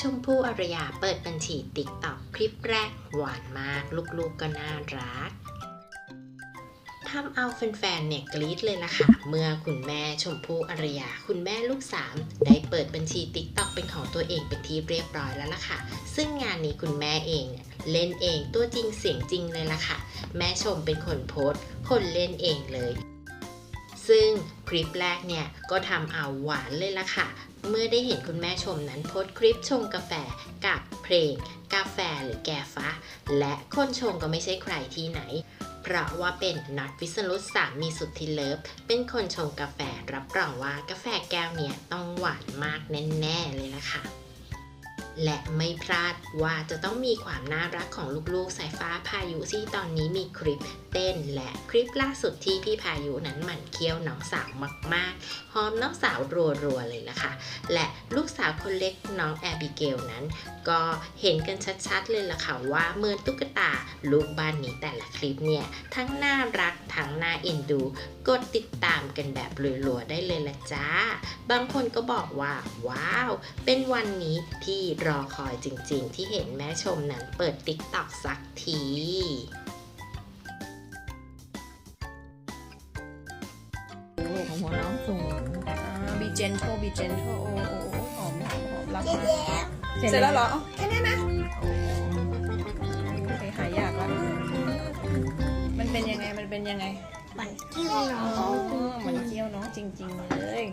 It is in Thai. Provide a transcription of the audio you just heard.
ชมพู่อารยาเปิดบัญชีติ๊กต็อกคลิปแรกหวานมาก ลูกๆก็น่ารักทำเอาแฟนๆเนี่ยกรี๊ดเลยล่ะค่ะ เมื่อคุณแม่ชมพู่อารยา คุณแม่ลูกสามได้เปิดบัญชีติ๊กต็อกเป็นของตัวเองเป็นที่เรียบร้อยแล้วล่ะค่ะ ซึ่งงานนี้คุณแม่เองเนี่ยเล่นเองตัวจริงเสียงจริงเลยล่ะค่ะ แม่ชมเป็นคนโพสต์ คนเล่นเองเลยซึ่งคลิปแรกเนี่ยก็ทำเอาหวานเลยล่ะค่ะ เมื่อได้เห็นคุณแม่ชมนั้นโพสคลิปชงกาแฟกับเพลง กาแฟหรือแกฟ้า และคนชงก็ไม่ใช่ใครที่ไหน เพราะว่าเป็นนัทวิสรุตสามีสุดที่เลิฟ เป็นคนชงกาแฟรับรองว่ากาแฟแก้วเนี่ยต้องหวานมากแน่ๆเลยล่ะค่ะและไม่พลาดว่าจะต้องมีความน่ารักของลูกๆ สายฟ้าพายุที่ตอนนี้มีคลิป เต้น และคลิปล่าสุดที่พี่พายุนั้นหมั่นเคี้ยวน้องสาวมากๆหอมน้องสาวรัวๆเลยล่ะค่ะและลูกสาวคนเล็กน้องแอบิเกลนั้น ก็เห็นกันชัดๆเลยล่ะค่ะว่าเหมือนตุ๊กตาลูกบ้านนี้แต่ละคลิปเนี่ยทั้งน่ารักทั้งน่าเอ็นดู กดติดตามกันแบบรัวๆได้เลยละจ้า บางคนก็บอกว่า ว้าว เป็นวันนี้ที่รอคอยจริงๆ ที่เห็นแม่ชมนั้นเปิดติ๊กต็อกสักที ของหัวน้องสูงบีเจนโทบีเจนโทโอ้โอ้โอ้หอมหอมหอมรักเจ๊มากเจ๊เสร็จแล้วเหรอเอาแค่นี้นะโอเคหายากแล้วมันเป็นยังไงมันเป็นยังไงปั่นกิ้วน้ออ๋องเหมือนเกี้ยวน้องจริงๆเลย